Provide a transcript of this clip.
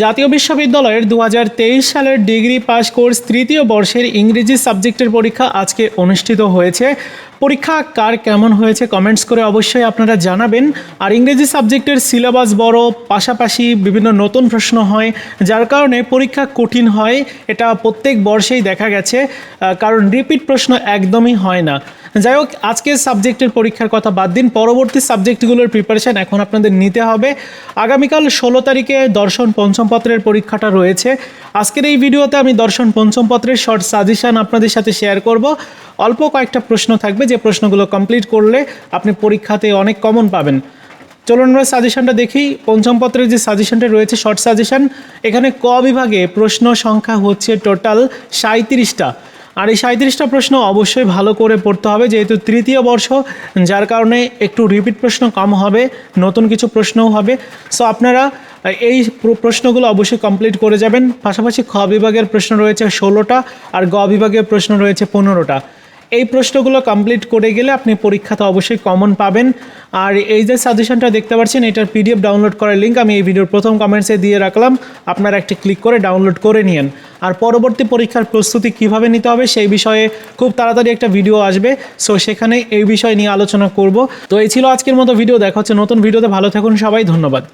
জাতীয় বিশ্ববিদ্যালয়ের দু হাজার তেইশ সালের ডিগ্রি পাস কোর্স তৃতীয় বর্ষের ইংরেজি সাবজেক্টের পরীক্ষা আজকে অনুষ্ঠিত হয়েছে। পরীক্ষা কার কেমন হয়েছে কমেন্টস করে অবশ্যই আপনারা জানাবেন। আর ইংরেজি সাবজেক্টের সিলেবাস বড়, পাশাপাশি বিভিন্ন নতুন প্রশ্ন হয়, যার কারণে পরীক্ষা কঠিন হয়। এটা প্রত্যেক বর্ষেই দেখা গেছে কারণ রিপিট প্রশ্ন একদমই হয় না। যাই হোক, আজকের সাবজেক্টের পরীক্ষার কথা বাদ দিন। পরবর্তী সাবজেক্টগুলোর প্রিপারেশন এখন আপনাদের নিতে হবে। আগামীকাল ষোলো তারিখে দর্শন পঞ্চম পত্রের পরীক্ষাটা রয়েছে। আজকের এই ভিডিওতে আমি দর্শন পঞ্চম পত্রের শর্ট সাজেশান আপনাদের সাথে শেয়ার করব। অল্প কয়েকটা প্রশ্ন থাকবে, যে প্রশ্নগুলো কমপ্লিট করলে আপনি পরীক্ষাতে অনেক কমন পাবেন। চলুন আমরা সাজেশনটা দেখি। পঞ্চম পত্রের যে সাজেশনটা রয়েছে শর্ট সাজেশন এখানে ক বিভাগে প্রশ্ন সংখ্যা হচ্ছে টোটাল সাঁত্রিশটা আর এই সাঁত্রিশটা প্রশ্ন অবশ্যই ভালো করে পড়তে হবে, যেহেতু তৃতীয় বর্ষ, যার কারণে একটু রিপিট প্রশ্ন কম হবে, নতুন কিছু প্রশ্নও হবে। সো আপনারা এই প্রশ্নগুলো অবশ্যই কমপ্লিট করে যাবেন। পাশাপাশি খ বিভাগের প্রশ্ন রয়েছে ষোলোটা, আর গ বিভাগের প্রশ্ন রয়েছে পনেরোটা। এই প্রশ্নগুলো কমপ্লিট করে গেলে আপনি পরীক্ষাতে অবশ্যই কমন পাবেন। আর এই যে সাজেশনটা দেখতে পাচ্ছেন, এটার পিডিএফ ডাউনলোড করার লিঙ্ক আমি এই ভিডিওর প্রথম কমেন্টসে দিয়ে রাখলাম। আপনারা একটি ক্লিক করে ডাউনলোড করে নিন আর পরবর্তী পরীক্ষার প্রস্তুতি কীভাবে নিতে হবে সেই বিষয়ে খুব তাড়াতাড়ি একটা ভিডিও আসবে। সো সেখানে এই বিষয় নিয়ে আলোচনা করব। তো এই ছিল আজকের মতো ভিডিও দেখা হচ্ছে নতুন ভিডিওতে ভালো থাকুন সবাই। ধন্যবাদ।